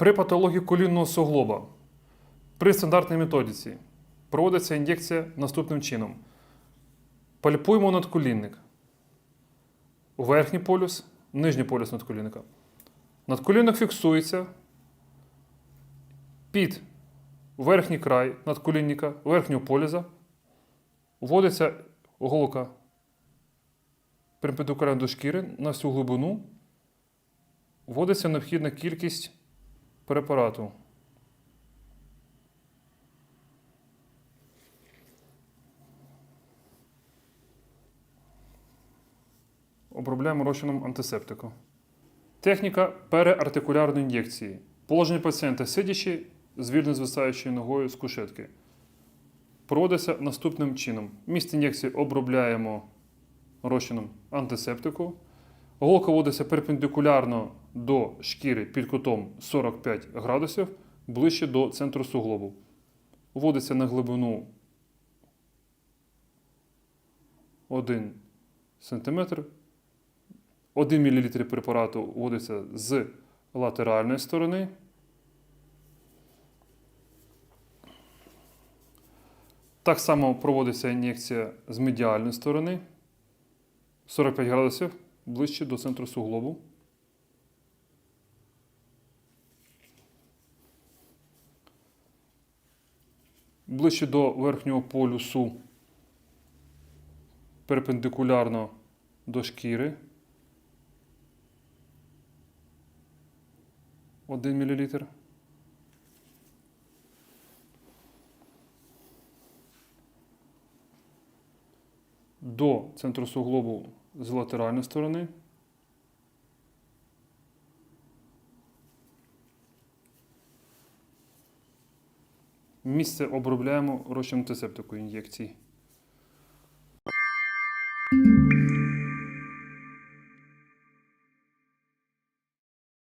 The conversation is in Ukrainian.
При патології колінного суглоба при стандартній методиці проводиться ін'єкція наступним чином. Пальпуємо надколінник. Верхній полюс, нижній полюс надколінника. Надколінник фіксується під верхній край надколінника, верхнього полюса. Вводиться голка перпендикулярно до шкіри на всю глибину. Вводиться необхідна кількість препарату. Обробляємо розчином антисептику. Техніка переартикулярної ін'єкції. Положення пацієнта сидячи з вільно звисаючою ногою з кушетки. Проводиться наступним чином. Місце ін'єкції обробляємо розчином антисептику. Голка вводиться перпендикулярно до шкіри під кутом 45 градусів ближче до центру суглобу. Вводиться на глибину 1 см. 1 мл препарату вводиться з латеральної сторони. Так само проводиться ін'єкція з медіальної сторони 45 градусів ближче до центру суглобу. Ближче до верхнього полюсу перпендикулярно до шкіри. 1 мл. До центру суглобу з латеральної сторони. Місце обробляємо розчином антисептику ін'єкцій.